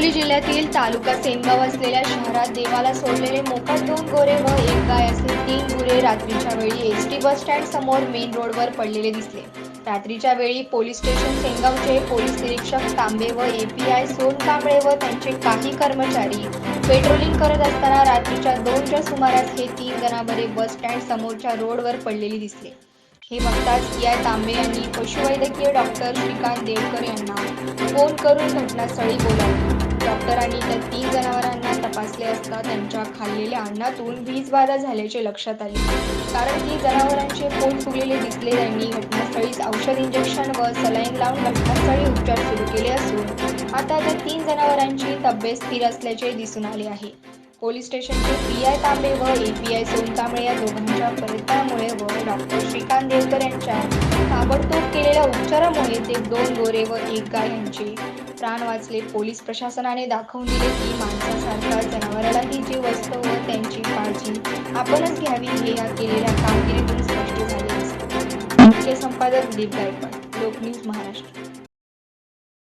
हिंगोली जिल्ह्यातील तालुका सेनगाव असलेल्या शहरात देवाला सोडलेले मोकाट दोन गोरे व एक गाय असे तीन गुरे रात्रीच्या वेळी एस टी बस स्टँड समोर मेन रोडवर पडलेले दिसले. रात्रीच्या वेळी पोलीस स्टेशन सेनगावचे पोलीस निरीक्षक तांबे व एपीआय सोन कांबळे व त्यांचे काही कर्मचारी पेट्रोलिंग करत असताना रात्रीच्या दोनच्या सुमारास हे तीन जनावरे बस स्टँड समोरच्या रोडवर पडलेली दिसले. हे बघताच पी आय तांबे यांनी पशुवैद्यकीय डॉक्टर श्रीकांत देवकर यांना फोन करून घटनास्थळी बोलावले. डॉक्टरांनी त्या तीन जनावरांना तपासले असता त्यांच्या खाल्लेल्या अन्नातून वीज बाधा झाल्याचे लक्षात आले. कारण की जनावरांचे पोट फुगलेले दिसले त्यांनी घटनास्थळीच औषध इंजेक्शन व सलाईन लावून घटनास्थळी उपचार सुरू केले असून आता त्या तीन जनावरांची तब्येत स्थिर असल्याचे दिसून आले आहे. पोलीस स्टेशनचे पी आय तांबे व ए पी आय सोनकांबळे या दोघांच्या प्रयत्नामुळे व डॉक्टर श्रीकांत देवकर यांच्या ताबडतोब केलेल्या उपचारामुळे ते दोन गोरे व एक गाय यांचे प्राण वाचले. पोलीस प्रशासनाने दाखवून दिले की माणसासारखा जनावरालाही जीव असतो व त्यांची काळजी आपणच घ्यावी हे या केलेल्या कामगिरीतून स्पष्ट झाले मुख्य संपादक दिलीप गायकवाड लोक न्यूज महाराष्ट्र.